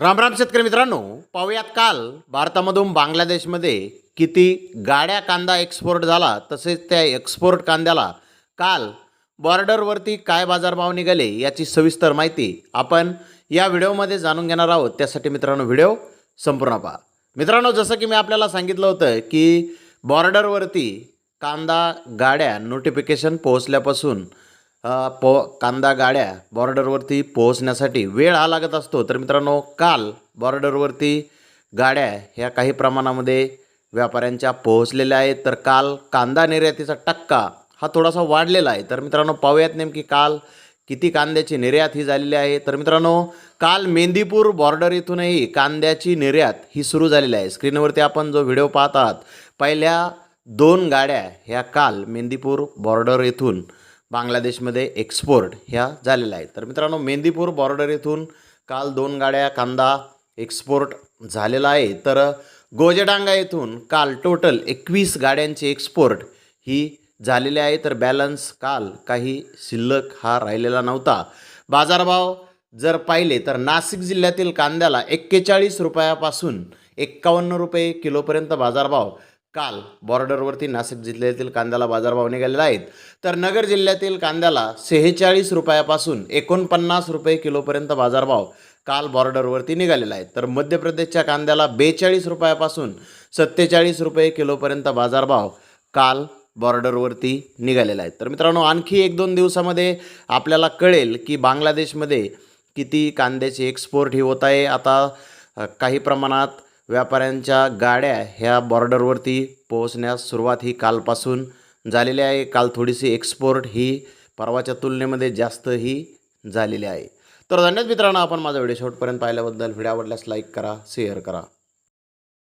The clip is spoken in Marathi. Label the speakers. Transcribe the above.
Speaker 1: रामराम शेतकरी मित्रांनो पाहूयात काल भारतामधून बांगलादेशमध्ये किती गाड्या कांदा एक्सपोर्ट झाला तसेच त्या एक्सपोर्ट कांद्याला काल बॉर्डरवरती काय बाजारभाव निघाले याची सविस्तर माहिती आपण या व्हिडिओमध्ये जाणून घेणार आहोत. त्यासाठी मित्रांनो व्हिडिओ संपूर्ण पहा. मित्रांनो जसं की मी आपल्याला सांगितलं होतं की बॉर्डरवरती कांदा गाड्या नोटिफिकेशन पोहोचल्यापासून पो कांदा गाड्या बॉर्डरवरती पोहोचण्यासाठी वेळ हा लागत असतो. तर मित्रांनो काल बॉर्डरवरती गाड्या ह्या काही प्रमाणामध्ये व्यापाऱ्यांच्या पोहोचलेल्या आहेत. तर काल कांदा निर्यातीचा टक्का हा थोडासा वाढलेला आहे. तर मित्रांनो पाहूयात नेमकी काल किती कांद्याची निर्यात ही झालेली आहे. तर मित्रांनो काल मेंदीपूर बॉर्डर इथूनही कांद्याची निर्यात ही सुरू झालेली आहे. स्क्रीनवरती आपण जो व्हिडिओ पाहत आहात पहिल्या दोन गाड्या ह्या काल मेंदीपूर बॉर्डर येथून बांगलादेशमध्ये एक्सपोर्ट ह्या झालेल्या आहेत. तर मित्रांनो मेंदीपूर बॉर्डर येथून काल दोन गाड्या कांदा एक्सपोर्ट झालेला आहे. तर गोजडांगा येथून काल टोटल एकवीस गाड्यांची एक्सपोर्ट ही झालेली आहे. तर बॅलन्स काल काही शिल्लक हा राहिलेला नव्हता. बाजारभाव जर पाहिले तर नाशिक जिल्ह्यातील कांद्याला एक्केचाळीस रुपयापासून एक्कावन्न रुपये किलोपर्यंत बाजारभाव काल बॉर्डरवरती नाशिक जिल्ह्यातील कांद्याला बाजारभाव निघालेला आहेत तर नगर जिल्ह्यातील कांद्याला सेहेचाळीस रुपयापासून एकोणपन्नास रुपये किलोपर्यंत बाजारभाव काल बॉर्डरवरती निघालेला आहे. तर मध्य प्रदेशच्या कांद्याला बेचाळीस रुपयापासून सत्तेचाळीस रुपये किलोपर्यंत बाजारभाव काल बॉर्डरवरती निघालेला आहे. तर मित्रांनो आणखी एक दोन दिवसामध्ये आपल्याला कळेल की बांगलादेशमध्ये किती कांद्याची एक्सपोर्ट ही होत आहे. आता काही प्रमाणात व्यापाऱ्यांच्या गाड्या ह्या बॉर्डरवरती पोहोचण्यास सुरुवात ही कालपासून झालेली आहे. काल थोडीशी एक्सपोर्ट ही परवाच्या तुलनेमध्ये जास्त ही झालेली आहे. तर धन्यवाद मित्रांनो आपण माझा व्हिडिओ शेवटपर्यंत पाहिल्याबद्दल. व्हिडिओ आवडल्यास लाईक करा शेअर करा.